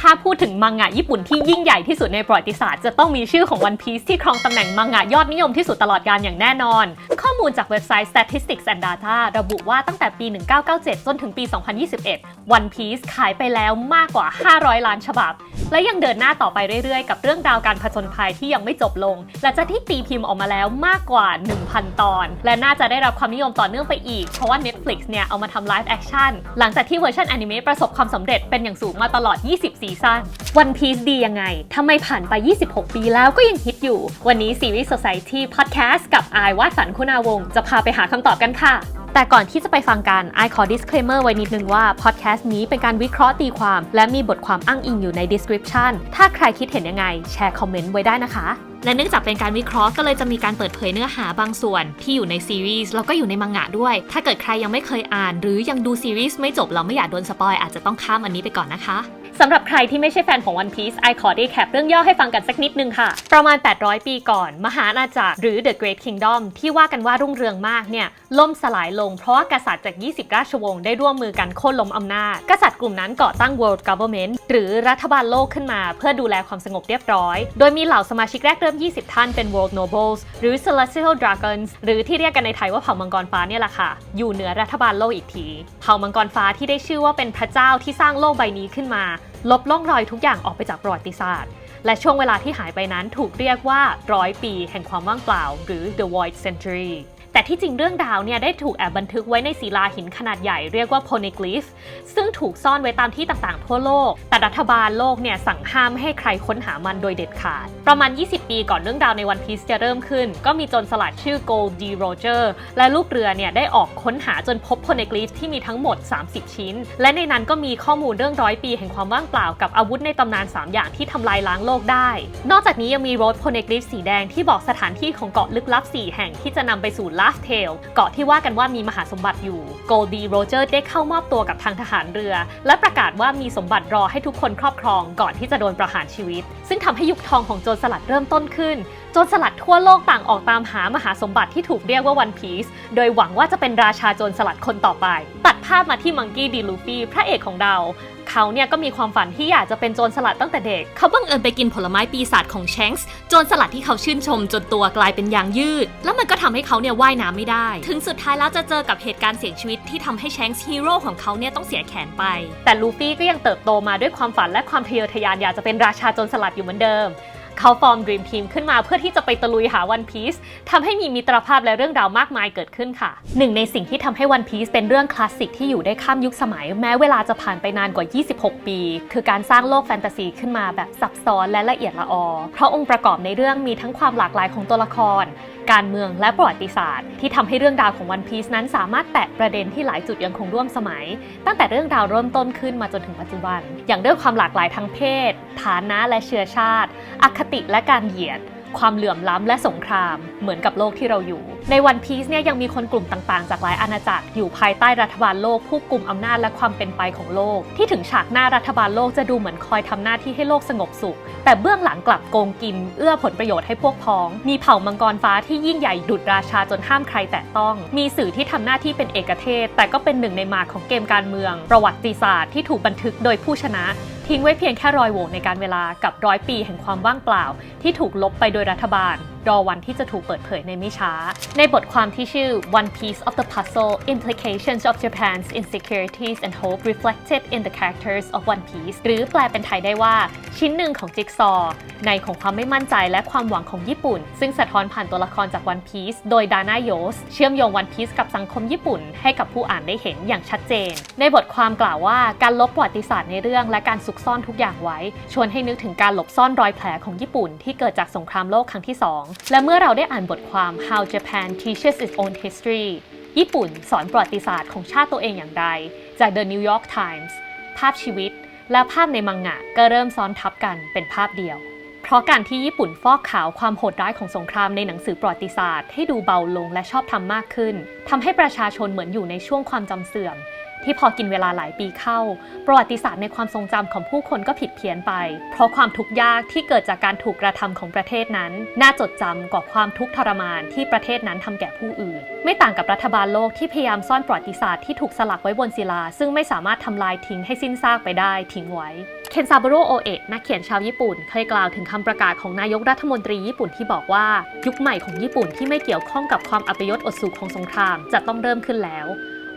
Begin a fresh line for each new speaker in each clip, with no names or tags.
ถ้าพูดถึงมังงะญี่ปุ่นที่ยิ่งใหญ่ที่สุดในประวัติศาสตร์จะต้องมีชื่อของ One Piece ที่ครองตำแหน่งมังงะยอดนิยมที่สุดตลอดกาลอย่างแน่นอน ข้อมูลจากเว็บไซต์ Statistics and Data ระบุว่าตั้งแต่ปี 1997 จนถึงปี 2021 One Piece ขายไปแล้วมากกว่า 500 ล้านฉบับ และยังเดินหน้าต่อไปเรื่อยๆ กับเรื่องราวการผจญภัยที่ยังไม่จบลง และจะที่ตีพิมพ์ออกมาแล้วมากกว่า 1,000 ตอน และน่าจะได้รับความนิยมต่อเนื่องไปอีกเพราะว่า Netflix เนี่ยเอามาทำไลฟ์แอคชั่นหลังจากที่เวอร์ชันอนิเมะประสบความสำเร็จเป็นอย่างสูงมาตลอด20ซีซั่น One Piece ดียังไงทำไมผ่านไป 26 ปีแล้วก็ยังฮิตอยู่ วันนี้ Series Society Podcast กับอายวาดสันคุณาวงศ์จะพาไปหาคำตอบกันค่ะแต่ก่อนที่จะไปฟังกันไอขอ disclaimer ไว้นิดนึงว่า podcast นี้เป็นการวิเคราะห์ตีความ และมีบทความอ้างอิงอยู่ใน description ถ้าใครคิดเห็นยังไง แชร์คอมเมนต์ไว้ได้นะคะ และเนื่องจากเป็นการวิเคราะห์ก็เลยจะมีการเปิดเผยเนื้อหาบางส่วน ที่อยู่ในซีรีส์แล้วก็อยู่ในมังงะด้วย ถ้าเกิดใครยังไม่เคยอ่าน หรือยังดูซีรีส์ไม่จบเราไม่อยากโดนสปอยอาจจะต้องข้ามอันนี้ไปก่อนนะคะ สำหรับใครที่ไม่ใช่แฟนของ One Piece ไอขอได้แคปเรื่องย่อให้ฟังกันสักนิดนึงค่ะ ประมาณ 800 ปีก่อน มหาอาณาจักรหรือ The Great Kingdom ที่ว่ากันว่ารุ่งเรืองมากเนี่ยล่มสลายลงเพราะว่ากษัตริย์จาก 20 ราชวงศ์ได้ร่วมมือกันโค่นล้มอำนาจ กษัตริย์กลุ่มนั้นก่อตั้ง World Government หรือรัฐบาลโลกขึ้นมาเพื่อดูแลความสงบเรียบร้อย โดยมีเหล่าสมาชิกแรกเริ่ม 20 ท่านเป็น World Nobles หรือ Celestial Dragons หรือที่เรียกกันในไทยว่าเผ่ามังกรฟ้าเนี่ยแหละค่ะ อยู่เหนือรัฐบาลโลกอีกที เผ่ามังกรฟ้าที่ได้ชื่อว่าเป็นพระเจ้าที่สร้างโลกใบนี้ขึ้นมาลบล่องรอยทุกอย่างออกไปจากประวัติศาสตร์ และช่วงเวลาที่หายไปนั้นถูกเรียกว่าร้อยปีแห่งความว่างเปล่า หรือ the void century แต่ที่จริงเรื่องราวเนี่ยได้ถูกแอบบันทึกไว้ในศิลาหินขนาดใหญ่เรียกว่า poneglyph ซึ่งถูกซ่อนไว้ตามที่ต่างๆทั่วโลก แต่รัฐบาลโลกเนี่ยสั่งห้ามให้ใครค้นหามันโดยเด็ดขาด ประมาณ 20 ปีก่อนเรื่องราวในวันพีซจะเริ่มขึ้น ก็มีจรสลัดชื่อ Gold D. Roger และลูกเรือเนี่ยได้ออกค้นหาจนพบ poneglyph ที่มีทั้งหมด 30 ชิ้น และในนั้นก็มีข้อมูลเรื่องร้อยปีแห่งความว่างเปล่ากับอาวุธในตำนาน 3 อย่างที่ทำลายล้างโลกได้ นอกจากนี้ยังมีโรด poneglyph สีแดงที่บอกสถานที่ของเกาะลึกลับ 4 แห่งที่จะนำไปสู่ Last Tale เกาะที่ว่ากันว่ามีมหาสมบัติอยู่ Goldie Roger ได้เข้ามอบตัวกับทางทหารเรือ และประกาศว่ามีสมบัติรอให้ทุกคนครอบครองก่อนที่จะโดนประหารชีวิต ซึ่งทำให้ยุคทองของโจรสลัดเริ่มต้นขึ้นโจรสลัดทั่วโลกต่างออกตามหามหาสมบัติที่ถูกเรียกว่า One Piece โดยหวังว่าจะเป็นราชาโจรสลัดคนต่อไป ตัดภาพมาที่มังกี้ดีลูฟี่พระเอกของเรา เขาเนี่ยก็มีความฝันที่อยากจะเป็นโจรสลัดตั้งแต่เด็ก เขาบังเอิญไปกินผลไม้ปีศาจของแชงส์โจรสลัดที่เขาชื่นชมจนตัวกลายเป็นยางยืด แล้วมันก็ทำให้เขาเนี่ยว่ายน้ำไม่ได้ ถึงสุดท้ายแล้วจะเจอกับเหตุการณ์เสี่ยงชีวิตที่ทำให้แชงส์ฮีโร่ของเขาเนี่ยต้องเสียแขนไป แต่ลูฟี่ก็ยังเติบโตมาด้วยความฝันและความทะเยอทะยานอยากจะเป็นราชาโจรสลัดอยู่เหมือนเดิม เขาฟอร์ม Dream Team ขึ้นมาเพื่อที่จะไปตะลุยหา One Piece ทำให้มีมิตรภาพและเรื่องราวมากมายเกิดขึ้นค่ะ หนึ่งในสิ่งที่ทำให้ One Piece เป็นเรื่องคลาสสิกที่อยู่ได้ข้ามยุคสมัย แม้เวลาจะผ่านไปนานกว่า 26 ปี คือการสร้างโลกแฟนตาซีขึ้นมาแบบซับซ้อนและละเอียดละออ เพราะองค์ประกอบในเรื่องมีทั้งความหลากหลายของตัวละคร การเมืองและประวัติศาสตร์ ที่ทำให้เรื่องราวของ One Piece นั้นสามารถแตะประเด็นที่หลายจุดยังคงร่วมสมัย ตั้งแต่เรื่องราวเริ่มต้นขึ้นมาจนถึงปัจจุบัน อย่างเรื่องความหลากหลายทางเพศ ฐานะและเชื้อชาติ อคติและการเหยียด ความเหลื่อมล้ำและสงคราม เหมือนกับโลกที่เราอยู่ในวันพีซเนี่ยยังมีคนกลุ่มต่างๆ จากหลายอาณาจักรอยู่ภายใต้รัฐบาลโลกผู้กลุ่มอำนาจและความเป็นไปของโลก ที่ถึงฉากหน้ารัฐบาลโลกจะดูเหมือนคอยทำหน้าที่ให้โลกสงบสุข แต่เบื้องหลังกลับโกงกิน เอื้อผลประโยชน์ให้พวกพ้อง มีเผ่ามังกรฟ้าที่ยิ่งใหญ่ดุจราชาจนห้ามใครแตะต้อง มีสื่อที่ทำหน้าที่เป็นเอกเทศ แต่ก็เป็นหนึ่งในมาของเกมการเมือง ประวัติศาสตร์ที่ถูกบันทึกโดยผู้ชนะทิ้งไว้เพียงแค่รอยโหว่ในการเวลากับร้อยปีแห่งความว่างเปล่า ที่ถูกลบไปโดยรัฐบาลรอวันที่จะถูกเปิดเผยในไม่ช้า ในบทความที่ชื่อ One Piece of the Puzzle Implications of Japan's Insecurities and Hope Reflected in the Characters of One Piece หรือแปลเป็นไทยได้ว่า ชิ้นหนึ่งของจิ๊กซอว์ในของความไม่มั่นใจและความหวังของญี่ปุ่น ซึ่งสะท้อนผ่านตัวละครจาก One Piece โดยดาน่าโยส เชื่อมโยง One Piece กับสังคมญี่ปุ่น ให้กับผู้อ่านได้เห็นอย่างชัดเจน ในบทความกล่าวว่าการลบประวัติศาสตร์ในเรื่อง และการซุกซ่อนทุกอย่างไว้ ชวนให้นึกถึงการหลบซ่อนรอยแผลของญี่ปุ่น ที่เกิดจากสงครามโลกครั้งที่2และเมื่อเราได้อ่านบทความ How Japan Teaches Its Own History ญี่ปุ่นสอนประวัติศาสตร์ของชาติตัวเองอย่างไร จาก The New York Times ภาพชีวิต และภาพในมังงะก็เริ่มซ้อนทับกันเป็นภาพเดียว เพราะการที่ญี่ปุ่นฟอกขาวความโหดร้ายของสงครามในหนังสือประวัติศาสตร์ให้ดูเบาลงและชอบทำมากขึ้นทำให้ประชาชนเหมือนอยู่ในช่วงความจำเสื่อม ที่พอกินเวลาหลายปีเข้า ประวัติศาสตร์ในความทรงจำของผู้คนก็ผิดเพี้ยนไป เพราะความทุกข์ยากที่เกิดจากการถูกกระทำของประเทศนั้น น่าจดจำกว่าความทุกข์ทรมานที่ประเทศนั้นทำแก่ผู้อื่น ไม่ต่างกับรัฐบาลโลกที่พยายามซ่อนประวัติศาสตร์ที่ถูกสลักไว้บนศิลา ซึ่งไม่สามารถทำลายทิ้งให้สิ้นซากไปได้ทิ้งไว้เคนซาบุโรโอเอะนักเขียนชาวญี่ปุ่น เคยกล่าวถึงคำประกาศของนายกรัฐมนตรีญี่ปุ่นที่บอกว่า ยุคใหม่ของญี่ปุ่นที่ไม่เกี่ยวข้องกับความอัปยศอดสูของสงคราม จะต้องเริ่มขึ้นแล้ว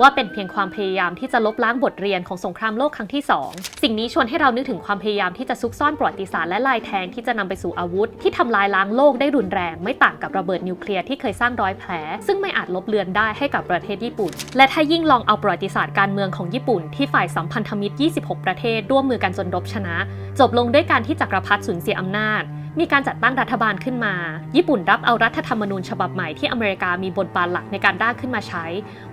ว่าเป็นเพียงความพยายามที่จะลบล้างบทเรียนของสงครามโลกครั้งที่ 2 สิ่งนี้ชวนให้เรานึกถึงความพยายามที่จะซุกซ่อนประวัติศาสตร์และลายแทงที่จะนำไปสู่อาวุธ ที่ทำลายล้างโลกได้รุนแรง ไม่ต่างกับระเบิดนิวเคลียร์ที่เคยสร้างรอยแผล ซึ่งไม่อาจลบเลือนได้ให้กับประเทศญี่ปุ่น และถ้ายิ่งลองเอาประวัติศาสตร์การเมืองของญี่ปุ่นที่ฝ่ายสัมพันธมิตร 26 ประเทศร่วมมือกันจนรบชนะ จบลงด้วยการที่จักรพรรดิสูญเสียอำนาจมีการจัดตั้งรัฐบาลขึ้นมา ญี่ปุ่นรับเอารัฐธรรมนูญฉบับใหม่ที่อเมริกามีบทบาทหลักในการร่างขึ้นมาใช้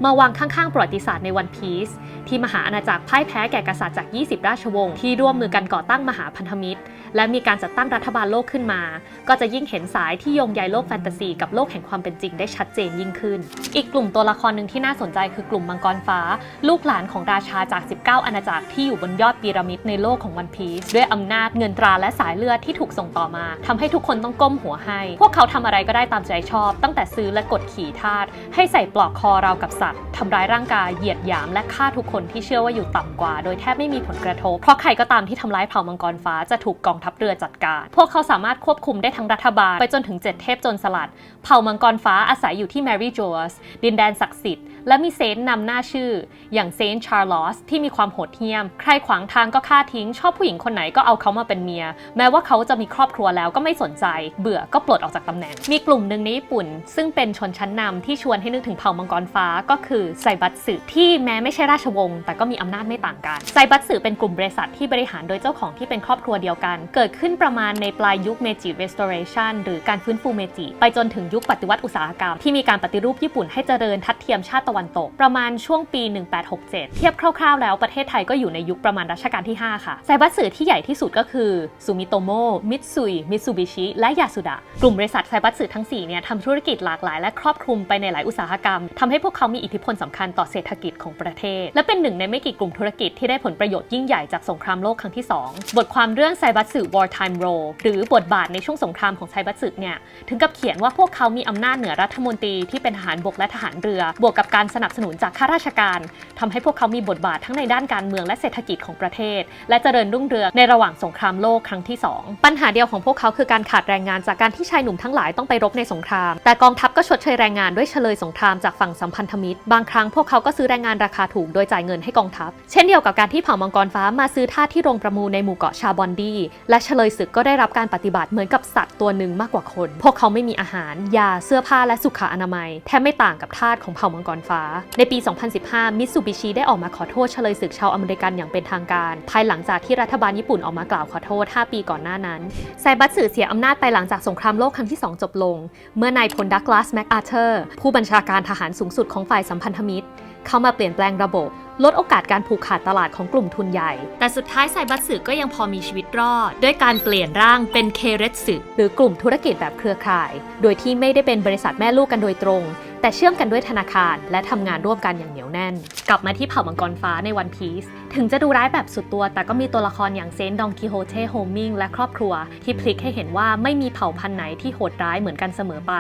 มาวางข้างๆประวัติศาสตร์ในวันพีซที่มหาอาณาจักรพ่ายแพ้แก่กษัตริย์จาก 20 ราชวงศ์ที่ร่วมมือกันก่อตั้งมหาพันธมิตรและมีการจัดตั้งรัฐบาลโลกขึ้นมา ก็จะยิ่งเห็นสายที่โยงใยโลกแฟนตาซีกับโลกแห่งความเป็นจริงได้ชัดเจนยิ่งขึ้น อีกกลุ่มตัวละครหนึ่งที่น่าสนใจคือกลุ่มมังกรฟ้า ลูกหลานของราชาจาก 19 อาณาจักรที่อยู่บนยอดพีระมิดในโลกของวันพีซด้วยอำนาจเงินตราและสายเลือดที่ถูกส่งต่อมาทำให้ทุกคนต้องก้มหัวให้ พวกเขาทำอะไรก็ได้ตามใจชอบ ตั้งแต่ซื้อและกดขี่ทาสให้ใส่ปลอกคอเรากับสัตว์ทำร้ายร่างกายเหยียดหยามและฆ่าทุกคนที่เชื่อว่าอยู่ต่ำกว่า โดยแทบไม่มีผลกระทบ เพราะใครก็ตามที่ทำร้ายเผ่ามังกรฟ้าจะถูกกองทัพเรือจัดการ พวกเขาสามารถควบคุมได้ทั้งรัฐบาล ไปจนถึงเจ็ดเทพจนสลัด เผ่ามังกรฟ้าอาศัยอยู่ที่แมรี่จอร์สดินแดนศักดิ์สิทธิ์และมีเซนต์นำหน้าชื่อ อย่างเซนต์ชาร์ลอสที่มีความโหดเหี้ยม ใครขวางทางก็ฆ่าทิ้ง ชอบผู้หญิงคนไหนก็เอาเขามาเป็นเมีย แม้ว่าเขาจะมีครอบครัวแล้วก็ไม่สนใจ เบื่อก็ปลดออกจากตำแหน่ง มีกลุ่มหนึ่งในญี่ปุ่น ซึ่งเป็นชนชั้นนำที่ชวนให้นึกถึงเผ่ามังกรฟ้าก็คือไซบัตสึที่แม้ไม่ใช่ราชวงศ์แต่ก็มีอำนาจไม่ต่างกันไซบัตสึเป็นกลุ่มบริษัทที่บริหารโดยเจ้าของที่เป็นครอบครัวเดียวกัน เกิดขึ้นประมาณในปลายยุคเมจิ restoration หรือการฟื้นฟูเมจิไปจนถึงยุคปฏิวัติอุตสาหกรรมที่มีการปฏิรูปญี่ปุ่นให้เจริญทัดเทียมชาติตะวันตก ประมาณช่วงปี 1867 เทียบคร่าวๆ แล้วประเทศไทยก็อยู่ในยุคประมาณรัชกาลที่ 5 ค่ะไซบัตสึที่ใหญ่ที่สุดก็คือซูมิโตโมมิตซุยมิตซูบิชิและยาสุดะกลุ่มบริษัทไซบัตสึทั้ง4เนี่ยทำธุรกิจหลากหลายและครอบคลุมไปในหลายอุตสาหกรรมทำให้พวกเขามีอิทธิพลสำคัญต่อเศรษฐกิจของประเทศ และเป็นหนึ่งในไม่กี่กลุ่มธุรกิจที่ได้ผลประโยชน์ยิ่งใหญ่จากสงครามโลกครั้งที่ 2 บทความเรื่องไซบัตสึ wartime role หรือบทบาทในช่วงสงครามของไซบัตสึเนี่ยถึงกับเขียนว่าพวกเขามีอำนาจเหนือรัฐมนตรีที่เป็นทหารบกและทหารเรือ บวกกับการสนับสนุนจากข้าราชการทำให้พวกเขามีบทบาททั้งในด้านการเมืองและเศรษฐกิจของประเทศ และเจริญรุ่งเรืองในระหว่างสงครามโลกครั้งที่ 2 ปัญหาเดียวของพวกเขาคือการขาดแรงงานจากการที่ชายหนุ่มทั้งหลายต้องไปรบในสงคราม แต่กองทัพก็ชดเชยแรงงานด้วยเฉลยสงครามจากฝั่งสัมพันธมิตร บางครั้งพวกเขาก็ซื้อแรงงานราคาถูกโดยจ่ายเงินให้กองทัพ เช่นเดียวกับการที่เผ่ามังกรฟ้ามาซื้อท่าสที่โรงประมูลในหมู่เกาะชาบอนดีและเฉลยศึกก็ได้รับการปฏิบัติเหมือนกับสัตว์ตัวหนึ่งมากกว่าคน พวกเขาไม่มีอาหาร ยา เสื้อผ้าและสุขอนามัย แทบไม่ต่างกับทาสของเผ่ามังกรฟ้า ในปี 2015 มิตซูบิชิได้ออกมาขอโทษเฉลยศึกชาวอเมริกันอย่างเป็นทางการ ภายหลังจากที่รัฐบาลญี่ปุ่นออกมากล่าวขอโทษ 5 ปีก่อนหน้านั้นไซบัตสึเสียอำนาจไปหลังจากสงครามโลกครั้งที่ 2 จบลง เมื่อนายพลดักลาสแมคอาเธอร์ผู้บัญชาการทหารสูงสุดของฝ่ายสัมพันธมิตร เข้ามาเปลี่ยนแปลงระบบ ลดโอกาสการผูกขาดตลาดของกลุ่มทุนใหญ่ แต่สุดท้ายไซบัตสึก็ยังพอมีชีวิตรอด ด้วยการเปลี่ยนร่างเป็นเคเรตสึหรือกลุ่มธุรกิจแบบเครือข่าย โดยที่ไม่ได้เป็นบริษัทแม่ลูกกันโดยตรง แต่เชื่อมกันด้วยธนาคาร และทำงานร่วมกันอย่างเหนียวแน่น กลับมาที่เผ่ามังกรฟ้าในวันพีซ ถึงจะดูร้ายแบบสุดตัว แต่ก็มีตัวละครอย่างเซนต์ดองกิโฮเทโฮมิงและครอบครัว ที่พลิกให้เห็นว่าไม่มีเผ่าพันธุ์ไหนที่โหดร้ายเหมือนกันเสมอไป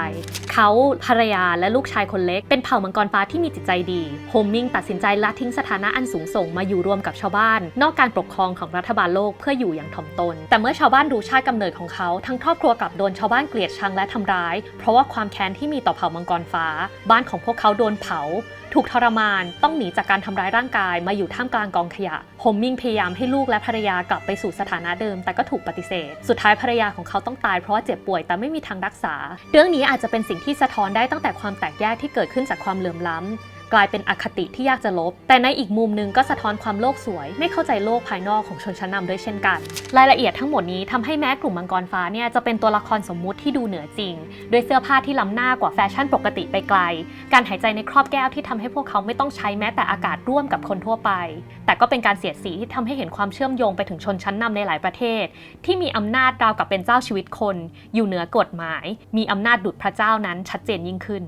เขาภรรยาและลูกชายคนเล็ก เป็นเผ่ามังกรฟ้าที่มีจิตใจดีโฮมิงตัดสินใจละทิ้งสถานะอันสูงส่งมาอยู่รวมกับชาวบ้าน นอกการปกครองของรัฐบาลโลกเพื่ออยู่อย่างถ่อมตน แต่เมื่อชาวบ้านรู้ชาติกำเนิดของเขา ทั้งครอบครัวกลับโดนชาวบ้านเกลียดชังและทำร้าย เพราะว่าความแค้นที่มีต่อเผ่ามังกรฟ้า บ้านของพวกเขาโดนเผา ถูกทรมานต้องหนีจากการทำร้ายร่างกายมาอยู่ท่ามกลางกองขยะโฮมมิงพยายามให้ลูกและภรรยากลับไปสู่สถานะเดิม แต่ก็ถูกปฏิเสธ สุดท้ายภรรยาของเขาต้องตายเพราะว่าเจ็บป่วยแต่ไม่มีทางรักษา เรื่องนี้อาจจะเป็นสิ่งที่สะท้อนได้ตั้งแต่ความแตกแยกที่เกิดขึ้นจากความเหลื่อมล้ำ กลายเป็นอคติที่ยากจะลบ แต่ในอีกมุมหนึงก็สะท้อนความโลกสวย ไม่เข้าใจโลกภายนอกของชนชั้นนำด้วยเช่นกัน รายละเอียดทั้งหมดนี้ทำให้แม้กลุ่มมังกรฟ้าเนี่ยจะเป็นตัวละครสมมุติที่ดูเหนือจริง ด้วยเสื้อผ้าที่ล้ำหน้ากว่าแฟชั่นปกติไปไกล การหายใจในครอบแก้วที่ทำให้พวกเขาไม่ต้องใช้แม้แต่อากาศร่วมกับคนทั่วไป แต่ก็เป็นการเสียดสีที่ทำให้เห็นความเชื่อมโยงไปถึงชนชั้นนำในหลายประเทศ ที่มีอำนาจราวกับเป็นเจ้าชีวิตคน อยู่เหนือกฎหมาย มีอำนาจดุจพระเจ้านั้นชัดเจนยิ่งขึ้น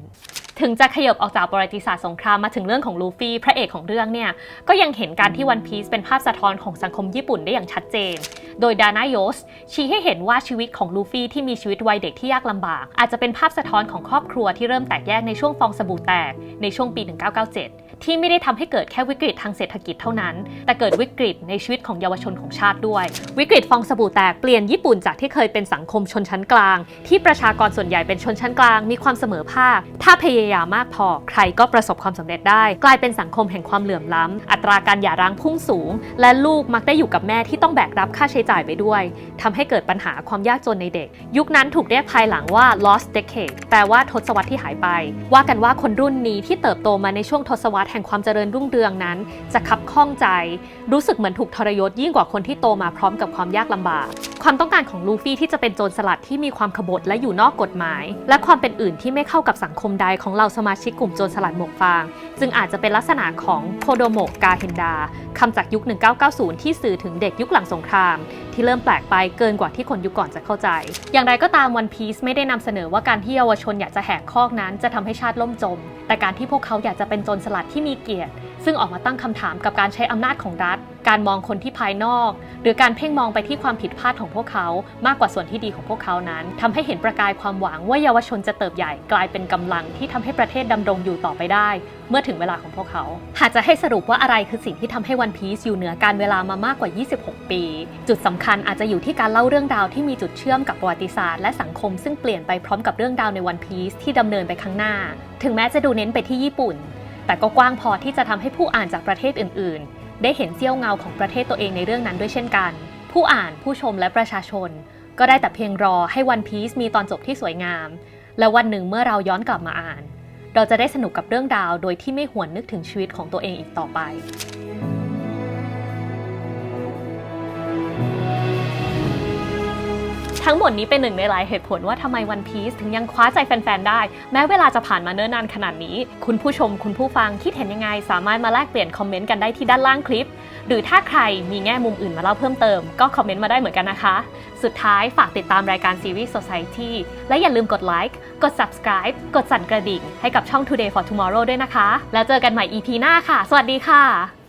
ถึงจะขยบออกจากประวัติศาสตร์สงครามมาถึงเรื่องของลูฟี่พระเอกของเรื่องเนี่ย ก็ยังเห็นการที่วันพีซเป็นภาพสะท้อนของสังคมญี่ปุ่นได้อย่างชัดเจน โดยดานาโยสชี้ให้เห็นว่าชีวิตของลูฟี่ที่มีชีวิตวัยเด็กที่ยากลำบาก อาจจะเป็นภาพสะท้อนของครอบครัวที่เริ่มแตกแยกในช่วงฟองสบู่แตกในช่วงปี 1997 ที่ไม่ได้ทำให้เกิดแค่วิกฤตทางเศรษฐกิจเท่านั้น แต่เกิดวิกฤตในชีวิตของเยาวชนของชาติด้วย วิกฤตฟองสบู่แตกเปลี่ยนญี่ปุ่นจากที่เคยเป็นสังคมชนชั้นกลาง ที่ประชากรส่วนใหญ่เป็นชนชั้นกลาง มีความเสมอภาค ถ้าพยายามมากพอ ใครก็ประสบความสำเร็จได้ กลายเป็นสังคมแห่งความเหลื่อมล้ำอัตราการหย่าร้างพุ่งสูง และลูกมักได้อยู่กับแม่ที่ต้องแบกรับค่าใช้จ่ายไปด้วยทำให้เกิดปัญหาความยากจนในเด็ก ยุคนั้นถูกเรียกภายหลังว่า lost decade แปลว่าทศวรรษที่หายไป ว่ากันว่าคนรุ่นนี้ที่เติบโตมาในช่วงทศวรรษแห่งความเจริญรุ่งเรืองนั้น จะคับข้องใจ รู้สึกเหมือนถูกทรยศยิ่งกว่าคนที่โตมาพร้อมกับความยากลำบาก ความต้องการของลูฟี่ที่จะเป็นโจรสลัดที่มีความขบฏและอยู่นอกกฎหมาย และความเป็นอื่นที่ไม่เข้ากับสังคมใดของเราสมาชิกกลุ่มโจรสลัดหมวกฟาง จึงอาจจะเป็นลักษณะของโคโดโมะกาเฮนดาคำจากยุค 1990 ที่สื่อถึงเด็กยุคหลังสงครามที่เริ่มแปลกไปเกินกว่าที่คนยุคก่อนจะเข้าใจ อย่างไรก็ตามวันพีซไม่ได้นำเสนอว่าการที่เยาวชนอยากจะแหกคอกนั้น จะทำให้ชาติล่มจม แต่การที่พวกเขาอยากจะเป็นจนสลัดที่มีเกียรติ ซึ่งออกมาตั้งคำถามกับการใช้อำนาจของรัฐ การมองคนที่ภายนอก หรือการเพ่งมองไปที่ความผิดพลาดของพวกเขา มากกว่าส่วนที่ดีของพวกเขานั้นทำให้เห็นประกายความหวังว่าเยาวชนจะเติบใหญ่กลายเป็นกำลังที่ทำให้ประเทศดำรงอยู่ต่อไปได้ เมื่อถึงเวลาของพวกเขา หากจะให้สรุปว่าอะไรคือสิ่งที่ทำให้วันพีซอยู่เหนือการเวลามามากกว่า 26 ปี จุดสำคัญอาจจะอยู่ที่การเล่าเรื่องราวที่มีจุดเชื่อมกับประวัติศาสตร์และสังคมซึ่งเปลี่ยนไปพร้อมกับเรื่องราวในวันพีซที่ดำเนินไปข้างหน้า ถึงแม้จะดูเน้นไปที่ญี่ปุ่น แต่ก็กว้างพอที่จะทำให้ผู้อ่านจากประเทศอื่น ๆ ได้เห็นเสี้ยวเงาของประเทศตัวเองในเรื่องนั้นด้วยเช่นกัน ผู้อ่านผู้ชมและประชาชน ก็ได้แต่เพียงรอให้วันพีซมีตอนจบที่สวยงาม และวันหนึ่งเมื่อเราย้อนกลับมาอ่าน เราจะได้สนุกกับเรื่องราวโดยที่ไม่หวนนึกถึงชีวิตของตัวเองอีกต่อไป ทั้งหมดนี้เป็นหนึ่งในหลายเหตุผลว่าทำไมวันพีซถึงยังคว้าใจแฟน ๆ ได้ แม้เวลาจะผ่านมาเนิ่นนานขนาดนี้ คุณผู้ชมคุณผู้ฟังคิดเห็นยังไง สามารถมาแลกเปลี่ยนคอมเมนต์กันได้ที่ด้านล่างคลิป หรือถ้าใครมีแง่มุมอื่นมาเล่าเพิ่มเติมก็คอมเมนต์มาได้เหมือนกันนะคะ สุดท้ายฝากติดตามรายการซีรีส์ Society และอย่าลืมกดไลค์กด subscribe กดสั่นกระดิ่งให้กับช่อง Today for Tomorrow ด้วยนะคะ แล้วเจอกันใหม่ EP หน้าค่ะ สวัสดีค่ะ